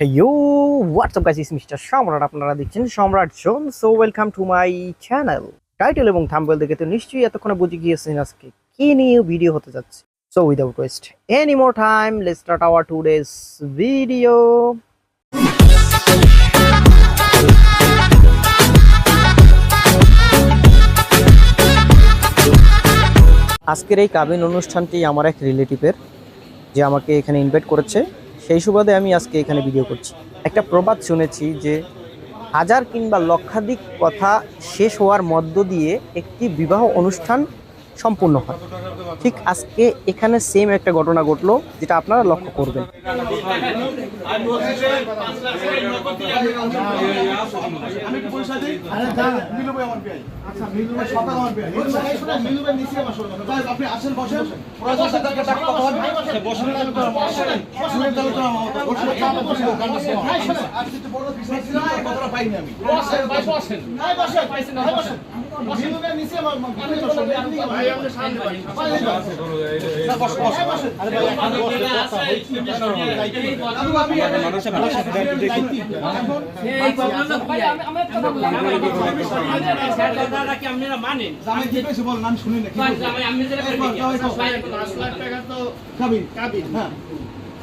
Up guys, it's Mr. Samrat আপনারা দেখছেন Samrat zone so welcome to my channel title এবং thumbnail দেখে তো নিশ্চয়ই এতক্ষণে বুঝে গিয়েছেন আজকে কি নিয়ে ভিডিও হতে যাচ্ছে। So without waste any more time let's start our today's video আজকের এই কাবিন অনুষ্ঠানটি আমার এক রিলেটিভের যে আমাকে এখানে ইনভাইট করেছে। সেই সুবাদে আমি আজকে এখানে ভিডিও করছি। একটা প্রবাদ শুনেছি যে, হাজার কিংবা লক্ষাধিক কথা শেষ হওয়ার মধ্য দিয়ে একটি বিবাহ অনুষ্ঠান সম্পূর্ণ হয় ঠিক আজকে এখানে সেম একটা ঘটনা ঘটলো যেটা আপনারা লক্ষ্য করবেন আমি আচ্ছা পাইনি আমি শুনি না। হ্যাঁ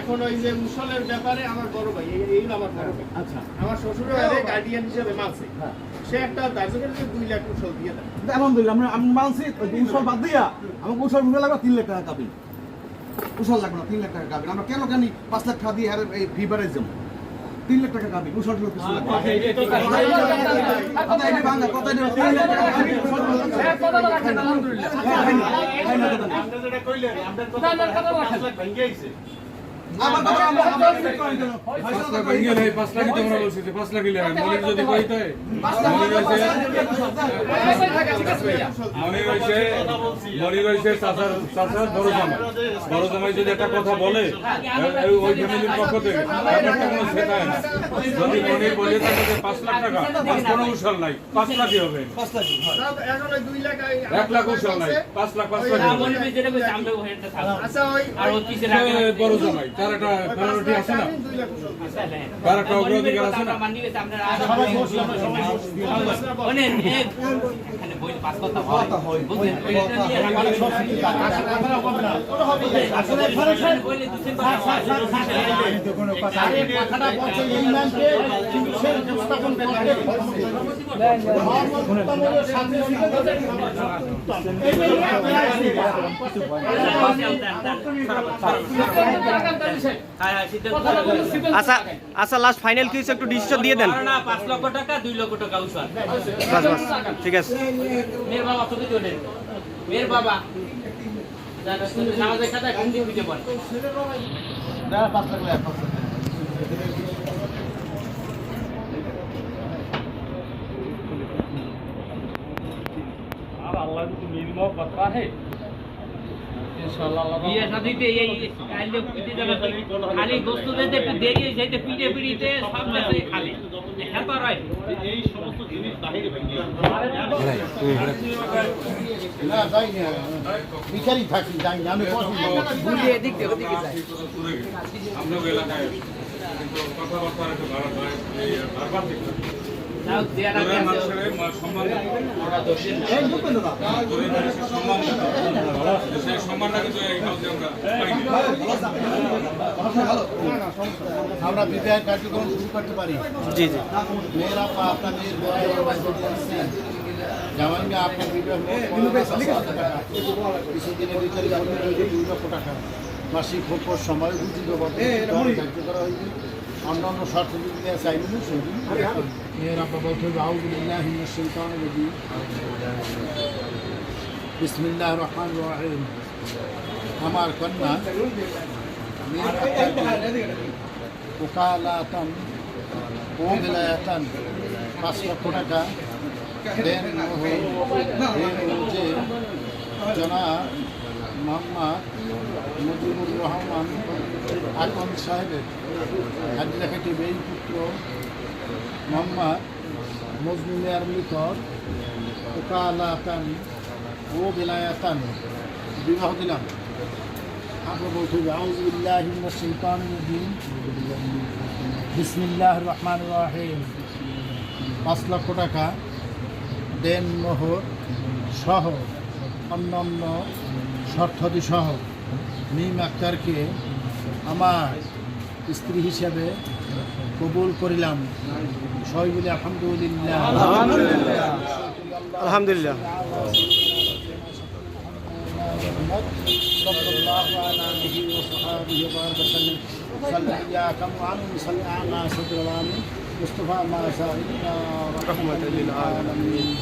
এখন ওই যে মুসলের ব্যাপারে আমার বড় ভাই এই- আমার বড় ভাই আচ্ছা আমার শ্বশুরের গার্ডিয়ান হিসেবে মানছে হ্যাঁ। সে একটা দার্জিলিং থেকে দুই লাখ মুসল দিয়ে দেয় আলহামদুলিল্লাহ আমরা আমি মানছি উৎসব বাদ দিয়া আমাকে উৎসব ভুলে লাগবে তিন লাখ টাকা কাবিন উৎসব লাগবে না তিন লাখ টাকা কাবিন আমরা কেন কেন পাঁচ লাখ টাকা দিয়ে আর এই ফি বাড়াই যাব তিন লাখ টাকা কাবিন উৎসব লোক কিছু লাগবে কথা এনে ভাঙা, কথা এনে তিন লাখ টাকা কাবিন, উৎসব লোক লাগবে বড় জামাই যদি একটা কথা বলে ওই ফ্যামিলির পক্ষ থেকে ব্যাপারটা কোনো শেখায় না যদি মনির বলে পাঁচ লাখ। টাকা কোনো উসল নাই পাঁচ লাখই হবে হ্যাঁ। এক লাখ উসল নাই পাঁচ লাখ পাঁচ লাখ আচ্ছা ওই বড় জামাই তার প্রায়োরিটি আছে না একটা অগ্রাধিকার আছে না কথা হয়, করতে আচ্ছা আচ্ছা লাস্ট ফাইনাল কিছু একটু ডিসিশন দিয়ে দেন। না লক্ষ টাকা দুই লক্ষ টাকা বাস বাস ঠিক আছে। মেয়ের বাবা তোকে চলেন মেয়ের বাবা নামাজের খাতায় ঘুম দিয়ে দিতে পারে না, পাঁচ লাখ লাগে, পাঁচ লাখ লাগে। বিয়ে শাদিতে এই কাইলে পিঠে যাবে খালি গোস্ত দিতে একটু যাইতে পিঠে পিড়িতে সব দেশে খালি হ্যাঁ তো রায় না, যাই না। বিচারই থাকি, যাই না। আমি পছন্দ করি। আপনাদের এলাকায় কিন্তু কথাবার্তা একটু ভালো হয় বারবার দেখতে সম্মান। এই সম্মান দেয়। সেই সম্মানটা কিন্তু এই কাউকে আমরা বিবাহ কার্যক্রম শুরু করতে পারি। জি জি। মেয়েরা আপনার মেয়ের জামাইকে বিবাহ কিছুদিনের ভিতরে দুই লক্ষ টাকা মাসিক হোক সময় উচিত কার্য করা হয়েছে। অন্যান্য শর্ত যদি দেওয়া চাইনি মেয়েরা বলতে আউদুল্লাহ শৈতান রবি বিসমিল্লাহ রহমান রহিম। আমার কন্যা ওকালাতান ও বেলায়াতান পাঁচ লক্ষ দেন যে জনা মোহাম্মদ মুজিবুর রহমান আকন সাহেবের হাজিরাখাটি বেই পুত্র মোহাম্মদ মজনুমিয়ার নিকট ওকালাতান ও বেলায়াতান বিবাহ দিলাম বলতে বিসমিল্লাহ রহমান রাহিম। পাঁচ লক্ষ টাকা দেন মোহর সহ অন্যান্য শর্তাদি সহ মিম আক্তারকে আমার স্ত্রী হিসাবে কবুল করিলাম। সবাই বলি আলহামদুলিল্লাহ। আলহামদুলিল্লাহ। صلى الله على نبيه وصحابه وبارك وسلم صلى إياك وعنهم صلى على صدر العالمين مصطفى ما سائلنا رحمة للعالمين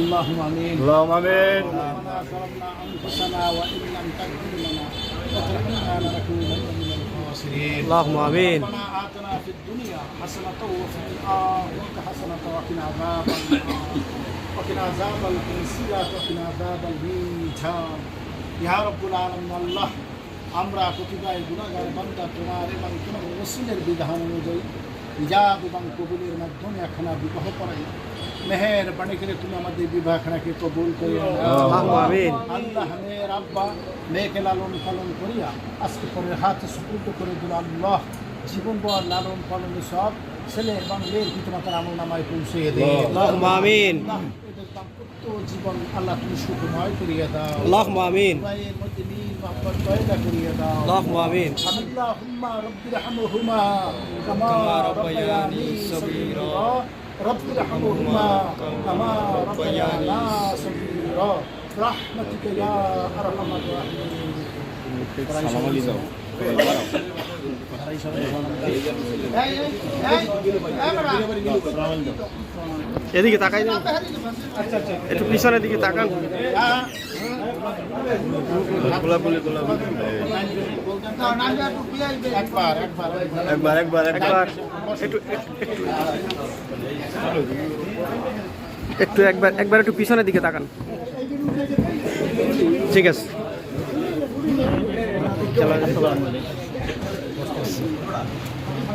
اللهم آمين. اللهم آمين. ربنا ظلمنا انفسنا وان لم تغفر لنا وترحمنا لنكونن من الخاسرين اللهم آمين. ربنا آتنا في الدنيا حسنة وفي الآخرة حسنة وقنا عذاب النار وقنا عذاب الكنسيات وقنا عذاب الميتان ইহা রব্বুল আলম আল্লাহ আমরা প্রতিদায় গুণাগার বান্দা তোমার এবং তোমার রসুলের বিধান অনুযায়ী ইজাব এবং কবুলের মাধ্যমে একখানা বিবাহ করাই মেহের বাণী করে তুমি আমাদের বিবাহখানাকে কবুল করে আমিন। আল্লাহ মেয়ের আব্বা মেয়েকে লালন পালন করিয়া আজকে পরের হাতে সুপুর্দ করে দিল আল্লাহ জীবন পর লালন পালন সব ছেলে এবং মেয়ের পিতামাতার আমল নামায় পৌঁছে দেয় আমিন। দাম্পত্য জীবন আল্লাহ তুমি সুখময় করিয়া দাও। আল্লাহ আমিন। ভাইয়ের মধ্যে নীল মাহবত পয়দা করিয়া দাও। আল্লাহ আমিন। আল্লাহুম্মা রাব্বির হামহুমা কামা রাব্বায়ানি সাগীরা। রাব্বির হামহুমা কামা রাব্বায়ানি সাগীরা। রাহমাতুকা ইয়া আরহামার রাহিম সালাম আলাইকুম। এদিকে তাকাই একটু পিছনের দিকে তাকান। একবার একবার একবার। একবার একবার একটু একটু। একটু একবার একবার একটু পিছনের দিকে তাকান। ঠিক আছে।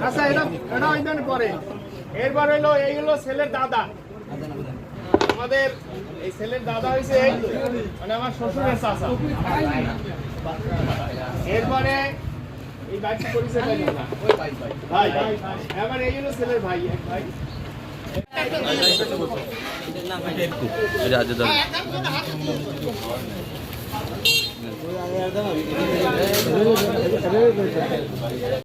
আচ্ছা এটা এটা পরে এরপর হইল এই হলো ছেলের দাদা আমাদের এই ছেলের দাদা হয়েছে মানে আমার শ্বশুরের চাচা এরপরে এই বাইকটা পরিচয় দেয় না। ভাই ভাই আমার এই হলো ছেলের ভাই এক ভাই।